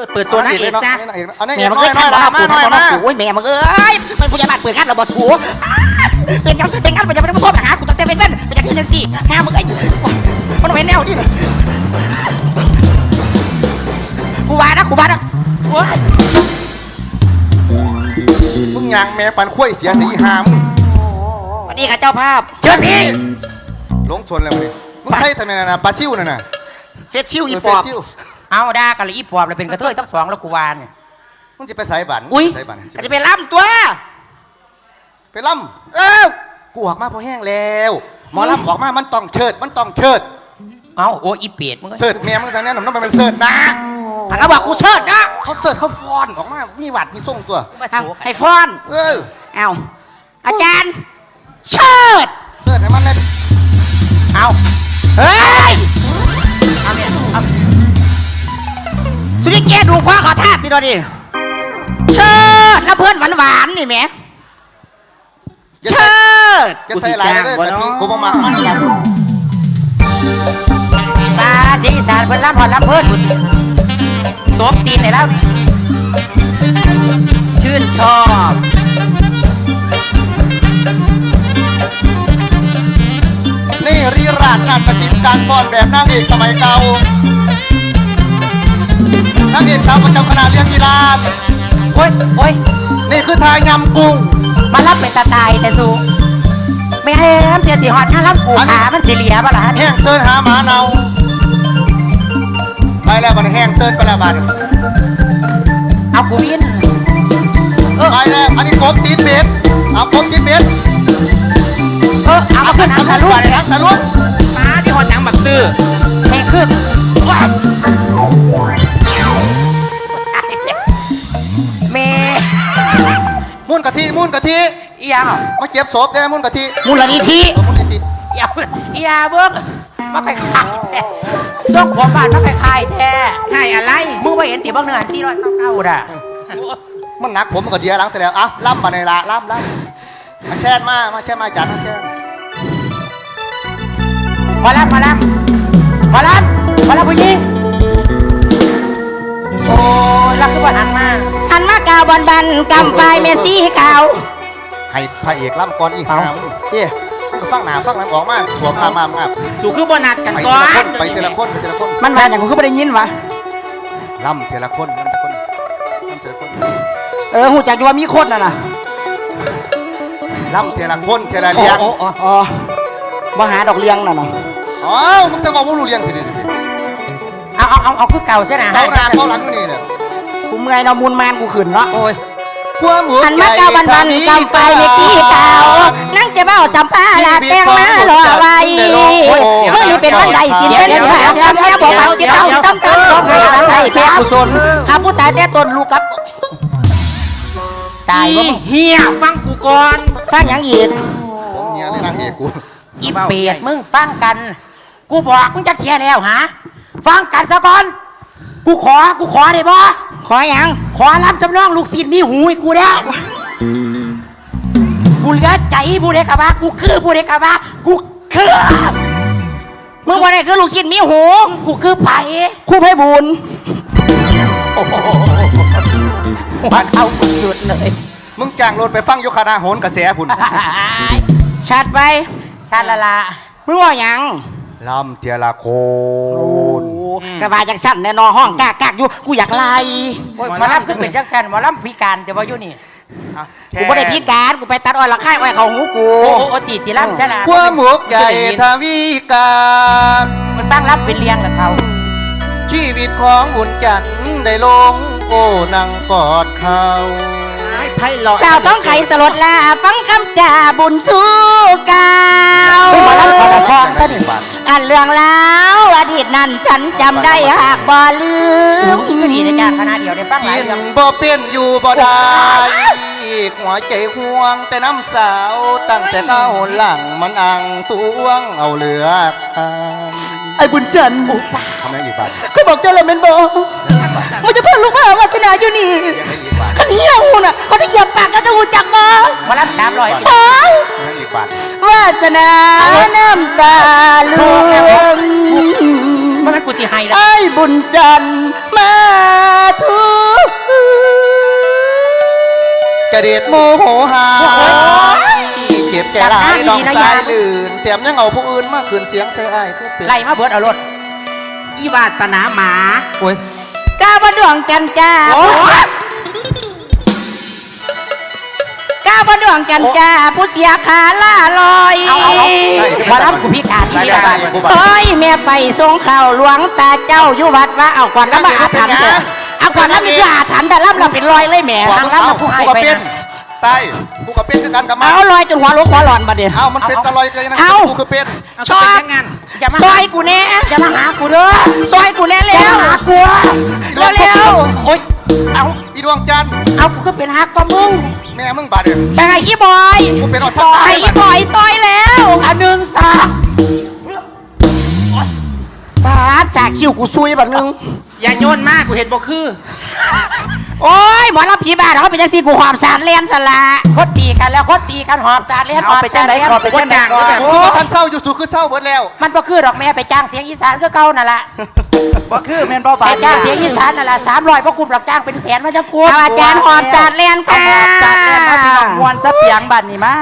อเปิดตัวนางเอกซะนางเอกเอานางเอแม่กมึงน้อเอ้ยยน้ขัอนยบ่ละรับมากูน้อยมาขันบ่รับกูโอ้ยแม่มึงเอ้ยเป็นพยาบาลเปิดขันเราบ่สูเป็นกันเป็นกันเป็นจะมาโทษหากูตั้งแต่เป็นเป็นเป็นจะขึ้นจังสี่ห้ามึงไอ้มันเป็นแนวนี่กูว่านะกูว่านะโอ้ยมึงยางแม่ปันข้วยเสียตีหามงสวัสดีค่ะเจ้าภาพ เชิญพี่ลงชนแล้วมึงมึงใช่ทำไมน่ะนะปลาซิวน่ะน่ะเฟซชิวอีเออปอบ เฟซชิวเอาด่ากันเลยอีปอบเลยเป็นกระเทยทั้งสองแล้วกูวานเนี่ยมึงจะไปสายบันอุ้ยสายบันอาจจะไปล่ำตัว ไปล่เออำกูออกมาพอแห้งแล้วหมอลำออกมามันต้องเชิด มันต้องเชิด เอาโอ้อีเป็ดมึงก็เสิร์ชแม่มึงทางนี้หนุ่มน้องมันเป็นเสิร์ชนะอันก็บอกกูเชิดนะเขาเสิร์ชเขาฟอนออกมามีหวัดมีส่งตัวมาเอาโฉให้ฟอน เออเอาอาจารย์เชิดเสิร์ชให้มันเลยเอาเฮ้ยเอาเนี่ยเอาสุริเกียรติ ดูคว้าขอทาบทีเดียวดิเชิดแล้วเพื่อนหวานหวานๆนี่แหมอย่าเชิใส่ดอย่าใส่หลายเลยกะทิกูบ่มักมันกันตาสีสานเพิ่นล้ำหอดล้ำเพิ่นตบตีนให้แล้วชื่นชอบนี่รีราชนาฏศิลป์การฟ้อนแบบนางเอกสมัยเก่า นางเอกสาวประจำคณะเลี้ยงอีลาน โอ้ยโอ้ยนี่คือทายยำกุ้ง มารับเป็นตาตายแต่สูไม่ให้น้ำเสียตีหอดถ้าล้ำปูขามันสิเหลียบ่ล่ะฮะแห้งเซินหาหมาเนาไปแล้วบัดนี้แห้งเซินไปแล้วบัดนี้เอากูวินไปแล้วอันนี้กบตีนเบ็ดเอากบตีนเบ็ดเออเอามาขึ้นเอาเอาลูทะกลุไปแล้วแต่ลูกมาที่หอดหนังบักตื้อแม่งขึ้น ทิเอียงมาเก็บศพได้มุ่นกะทิมูลนิธิเอามุ่นกะทิเอียงเอียเบิ้งมาคล้ายๆแท้ส่งผมบ้านมาคล้ายๆแท้ให้อะไรมึงไปเห็นตีบ้างเนื้อสี่ร้อยเก้าเก้าด่ะมันหนักผมมันก็เดียหล้างเสร็จแล้วอะล่ำมาในละล่ำล่ำมาแช่นมามาแช่นมาจัดมาแช่นมาแล้วมาแล้วมาแล้วมาแล้วผู้หญิงโอ้ยรักคือว่าหันมาอันมากาวบอนบันกำไฟเมซี่เก่า ให้พระเอกล่ำก่อนอีกเอาหามงเอ๊ะก็ฟังหนาฟังหลังออกมาสวมมามามาสู่คือบ่นัดกันไปก่ทีอละคนนไปทีละคนไปทีละคนมันมาอย่างกูก็ไม่ได้ยินวะล่ำทีละคนล่ำทีละคนล่ำทีละคนเออหูจักอยู่ว่ามีคนน่ะนะล่ำทีละคนทีละเลี้ยงโอ้โอ้อ๋อมาหาดอกเลี้ยงน่ะนะอ๋อมึงจะบอกว่ารู้เลี้ยงทีเดียวเอาเอาเอาเอาคือเก่าใช่ไหมเก้าหน้าเก้าหลังอยู่นี่เนี่ยกูเมื่อยเนาะมูลมานกูขืนเนาะโอ้ย พวกหมูอันมากาวบอนบันกำไฟเมซี่เก่านั่งจะเบ้าจำปาลาแตงมารอไว้เมื่อนี้เป็นวันใดสิเป็นสิบหาคำแม่บอกเอาเจ้าซ้ำกันสองให้ใส่เสียกุศลข้าผู้ตายแต่ตนลูกกับตายว่าเฮียฟังกูก่อนฟังหยังอีกผมเฮียเลยนางเอกกูอีเปียดมึงฟังกัน กูบอกมึงจะเชียร์แล้วฮะฟังกันซะก่อน กูขอกูขอได้บ่ ขอหยัง ขอรับจำนองลูกศิษย์มีหูให้กูแล้วกูเหลือใจผู้เด็กกับว่า กูคือผู้เด็กกับว่า กูคือมึงว่าได้คือลูกชิ้นมีหู กูคือไผ่คู่ไพบูลย์หัวเข้าสุดๆเลยมึงจ้างรถไปฟังยกคณะโหนกระแสพุ่น ชัดไปชาลาลามึงว่าหยัง ลำเทียละโคน กระบาจากสั้นแน่นอนห้องกากกากอยู่กูอยากไล่โอ้ยหมอลำคือเป็นจักสันหมอลำพิการแต่ว่าอยู่นี่อะกูไม่ได้พิการกูไปตัดอ้อยละค่ายอ้อยเขาหูกู โอ้โหโอ้ตีตีลำชลาพวกหมวกใหญ่ทวีการมันฟังรับเป็นเลี้ยงละเท่าชีวิตของบุญจันทร์ได้ลง โอ้นังกอดเขาไพ่หลอสาวต้องไขสลดลาฟังคำจ่าบุญสู้กา นั้นฉันจำได้หากบ่ลืมก็ดีนะจ้าคณะเดียวได้ฟังหลากิยนเรื่องบ่เป็นอยู่บ่ได้หัวใจห่วงแต่น้ำสาวตั้งแต่เข้าหลังมันอังสวงเอาเหลือทางไอ้บุญจันทร์ทำไมอีกบ้านเขาบอกเจ้าเลยเป็นบ่มันจะพาลูกมาวาสนาอยู่นี่ยังไงอีกบ้านขันเหี้ยหูน่ะเขาจะเหยียบปากกันจะหูจักมาหมอลำสามร้อยโอ้ยยังไงอีกบ้านวาสนาน้ำตาลืม มันนั้กูสิให้ละไอ้บุญจันทร์มาทุกกระเด็ดโมโหหาเก็บแก่หลายน้องสายลื่นแถมยังเอาผู้อื่นมาขืนเสียงเส่ไอ้เพื่อเป็นไล่มาเบิดเอารถอีวาสนาหมาโอ้ยก้าบดวงจันจ้าก้าบดวงจันจ้าผู้เสียขาล่าลอย เอาเอามารับกูพิการได้ที่ได้บ้าได้นกูบอกโอ้ยแม่ไปทรงเข่าหลวงตาเจ้าอยู่วัดว่าเอาก่อนแล้วมาอาถรรพ์เถอะเอาก่อนแล้วมีคืออาถรรพ์แต่รับเราเป็นรอยเลยแหม่บอกทางมึงรับเอาเรากูผู้ให้ก็ไปเป็นนะตายกูก็เป็นคือกันกับมันเอาลอยจนหัวลุกหัวหลอนมาเดี๋ยวเอามันเป็นตะลอยเลยนะเอากูคือเป็นเอาชก็อเป็นบอยังงั้นอย่ามาซอยกูแน่อย่ามาหากูเลยซอยกูแน่อแล้ย่าวมาหากูเร็วเร็วโอ้ย เอาอีดวงจันทร์เอากูคือเป็นฮักก็มึงแม่มึงบาดเนี่ยๆยังไงอีบอยกูเป็นอดซทักอตายยอีบอยซอยแล้วอันหนึ่งสามปาดสากคิวกูซุยแบบนึงอย่าโยนมากกูเห็นบ่คือ โอ้ยหมอรับผีบ้านเขาเป็นจังซี่กูหอบสารเลียนสละคนตีกันแล้วคนตีกันหอบสาดเลียนเอาไปจังไหนขอไปจังไหนก่อนกูมาทันเศร้าอยู่สุคือเศร้าเบิดแล้ว มันก็คือดอกแม่ไปจ้างเสียงอีสานก็เก่านั่นแหละบ่คือแม่นบ่ไปบาดจ้างเสียงอีสานนั่นแหละสามร้อยพวกกูดอกจ้างเป็นแสนมาจะกูเอาอาจารย์หอบสารเลียนเอาค่ะหอบจัดแม่นมาพี่น้องมวนซะเปียงบัดนี้มา